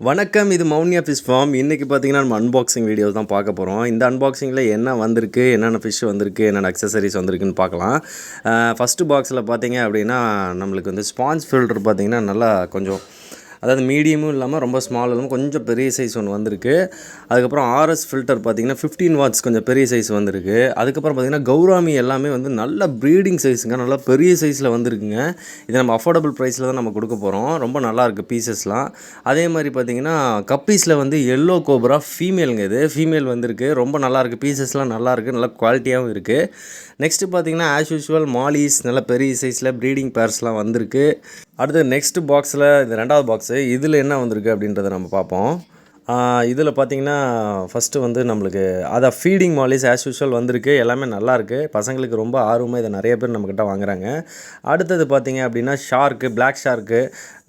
வணக்கம் இது Mouniya fish form இன்றைக்கி பார்த்தீங்கன்னா நம்ம அன்பாக்சிங் வீடியோஸ் தான் பார்க்க போகிறோம் இந்த அன்பாக்சிங்கில் என்ன வந்திருக்கு என்னென்ன ஃபிஷ் வந்திருக்கு என்னென்ன அக்சசரிஸ் வந்திருக்குன்னு பார்க்கலாம். ஃபஸ்ட்டு பாக்ஸில் பார்த்தீங்க அப்படின்னா நம்மளுக்கு வந்து ஸ்பான்ஸ் ஃபில்டர் பார்த்திங்கன்னா நல்லா கொஞ்சம் அதாவது மீடியமும் இல்லாமல் ரொம்ப ஸ்மால் இல்லாமல் கொஞ்சம் பெரிய சைஸ் ஒன்று வந்திருக்கு. அதுக்கப்புறம் ஆர்எஸ் ஃபில்டர் பார்த்தீங்கன்னா ஃபிஃப்டீன் வாட்ஸ் கொஞ்சம் பெரிய சைஸ் வந்திருக்கு. அதுக்கப்புறம் பார்த்தீங்கன்னா கௌராமி எல்லாமே வந்து நல்ல ப்ரீடிங் சைஸுங்க நல்லா பெரிய சைஸில் வந்திருக்குங்க. இது நம்ம அஃபோர்டபுள் ப்ரைஸில் தான் நம்ம கொடுக்க போகிறோம் ரொம்ப நல்லாயிருக்கு பீசஸ்லாம் அதே மாதிரி பார்த்திங்கன்னா கப்பீஸில் வந்து எல்லோ கோப்ரா ஃபீமேலுங்க இது. ஃபீமேல் வந்திருக்கு. ரொம்ப நல்லாயிருக்கு பீசஸ்லாம் நல்லாயிருக்கு நல்லா குவாலிட்டியாகவும் இருக்குது நெக்ஸ்ட்டு பார்த்தீங்கன்னா ஆஸ் யூஷுவல் மாலிஸ் நல்ல பெரிய சைஸில் ப்ரீடிங் பேர்ஸ்லாம் வந்திருக்கு. அடுத்து நெக்ஸ்ட் பாக்ஸில் இந்த ரெண்டாவது பாக்ஸு இதில் என்ன வந்திருக்கு அப்படின்றத நம்ம பார்ப்போம். இதில் பார்த்தீங்கன்னா ஃபஸ்ட்டு வந்து நம்மளுக்கு அதை ஃபீடிங் மாலிஸ் ஆஸ் யூஷுவல் வந்திருக்கு. எல்லாமே நல்லாயிருக்கு பசங்களுக்கு ரொம்ப ஆர்வமாக இதை நிறைய பேர் நம்மக்கிட்ட வாங்குறாங்க. அடுத்தது பார்த்தீங்க அப்படின்னா ஷார்க்கு பிளாக் ஷார்க்கு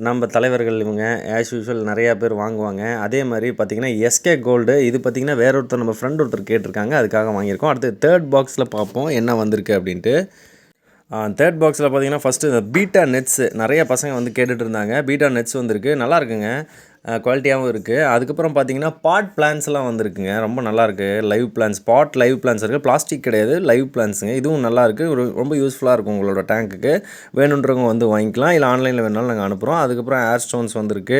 நம்ம தலைவர்கள் இவங்க ஆஸ் யூஷுவல் நிறையா பேர் வாங்குவாங்க. அதே மாதிரி பார்த்தீங்கன்னா எஸ்கே கோல்டு இது பார்த்தீங்கன்னா வேற ஒருத்தர் நம்ம ஃப்ரெண்ட் ஒருத்தர் கேட்டிருக்காங்க. அதுக்காக வாங்கியிருக்கோம். அடுத்து தேர்ட் பாக்ஸில் பார்ப்போம் என்ன வந்திருக்கு அப்படின்ட்டு. தேர்ட் பாக்ஸில் பார்த்தீங்கன்னா ஃபஸ்ட்டு இந்த பீட்டா நெட்ஸு நிறைய பசங்க வந்து கேட்டுட்டு இருந்தாங்க. பீட்டா நெட்ஸ் வந்திருக்கு. நல்லா இருக்குங்க. குவாலிட்டியாகவும் இருக்குது அதுக்கப்புறம் பார்த்தீங்கன்னா பாட் பிளான்ஸ்லாம் வந்திருக்குங்க. ரொம்ப நல்லாயிருக்கு live plants pot live plants இருக்குது பிளாஸ்டிக் கிடையாது லைவ் பிளான்ஸுங்க இதுவும் நல்லாயிருக்கு ஒரு ரொம்ப யூஸ்ஃபுல்லாக இருக்கும் உங்களோட டேங்க்குக்கு வேணுன்றவங்க வந்து வாங்கிக்கலாம். இல்லை ஆன்லைனில் வேணாலும் நாங்கள் அனுப்புகிறோம் அதுக்கப்புறம் ஏர் ஸ்டோன்ஸ் வந்திருக்கு.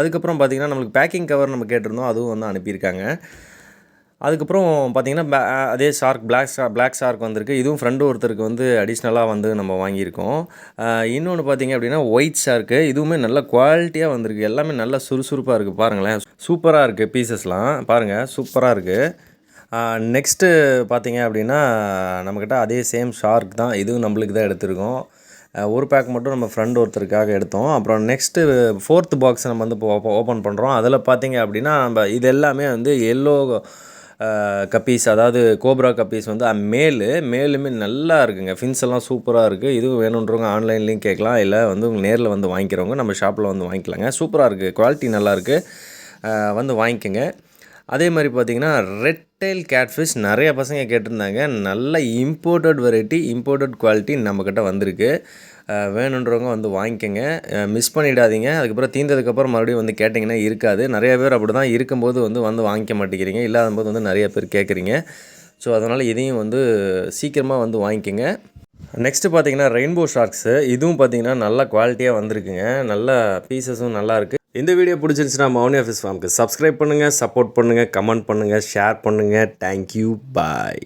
அதுக்கப்புறம் பார்த்தீங்கன்னா நம்மளுக்கு பேக்கிங் கவர் நம்ம கேட்டிருந்தோம். அதுவும் வந்து அனுப்பியிருக்காங்க. அதுக்கப்புறம் பார்த்தீங்கன்னா அதே ஷார்க் பிளாக் ஷா பிளாக் ஷார்க் வந்திருக்கு. இதுவும் ஃப்ரெண்டு ஒருத்தருக்கு வந்து அடிஷ்னலாக வந்து நம்ம வாங்கியிருக்கோம். இன்னொன்று பார்த்தீங்க அப்படின்னா ஒயிட் ஷார்க்கு இதுவுமே நல்ல குவாலிட்டியாக வந்திருக்கு. எல்லாமே நல்லா சுறுசுறுப்பாக இருக்குது பாருங்களேன். சூப்பராக இருக்குது பீசஸ்லாம் பாருங்கள் சூப்பராக இருக்குது நெக்ஸ்ட்டு பார்த்தீங்க அப்படின்னா நம்மக்கிட்ட அதே சேம் ஷார்க் தான். இதுவும் நம்மளுக்கு தான் எடுத்திருக்கோம். ஒரு பேக் மட்டும் நம்ம ஃப்ரெண்ட் ஒருத்தருக்காக எடுத்தோம். அப்புறம் நெக்ஸ்ட்டு ஃபோர்த்து பாக்ஸ் நம்ம வந்து இப்போ ஓப்பன் பண்ணுறோம் அதில் பார்த்தீங்க அப்படின்னா நம்ம இது எல்லாமே வந்து எல்லோ கப்பீஸ் அதாவது கோப்ரா கப்பீஸ் வந்து மேலு மேலுமே நல்லா இருக்குங்க. ஃபின்ஸ் எல்லாம் சூப்பராக இருக்குது இதுவும் வேணுன்றவங்க ஆன்லைன்லேயும் கேட்கலாம். இல்லை வந்து உங்கள் நேரில் வந்து வாங்கிக்கிறவங்க நம்ம ஷாப்பில் வந்து வாங்கிக்கலாங்க. சூப்பராக இருக்குது குவாலிட்டி நல்லாயிருக்கு வந்து வாங்கிக்கோங்க. அதே மாதிரி பார்த்தீங்கன்னா ரெட்டைல் கேட்ஃபிஷ் நிறைய பசங்க கேட்டிருந்தாங்க. நல்ல இம்போர்ட்டட் வெரைட்டி இம்போர்ட்டட் குவாலிட்டி நம்மக்கிட்ட வந்திருக்கு. வேணுன்றவங்க வந்து வாங்கிக்கோங்க. மிஸ் பண்ணிடாதீங்க. அதுக்கப்புறம் தீர்ந்ததுக்கப்புறம் மறுபடியும் வந்து கேட்டிங்கன்னா இருக்காது. நிறைய பேர் அப்படி தான் இருக்கும்போது வந்து வந்து வாங்கிக்க மாட்டேங்கிறீங்க. இல்லாத போது வந்து நிறைய பேர் கேட்குறீங்க. ஸோ அதனால் இதையும் வந்து சீக்கிரமாக வந்து வாங்கிக்கோங்க. நெக்ஸ்ட்டு பார்த்தீங்கன்னா ரெயின்போ ஷார்க்ஸு இதுவும் பார்த்தீங்கன்னா நல்ல குவாலிட்டியாக வந்திருக்குங்க. நல்ல பீசஸும் நல்லா இருக்குது இந்த வீடியோ பிடிச்சிருந்துச்சுன்னா மௌனி ஆஃபீஸ் ஃபார்முக்கு சப்ஸ்கிரைப் பண்ணுங்கள் சப்போர்ட் பண்ணுங்கள் கமெண்ட் பண்ணுங்கள் ஷேர் பண்ணுங்கள் தேங்க்யூ பாய்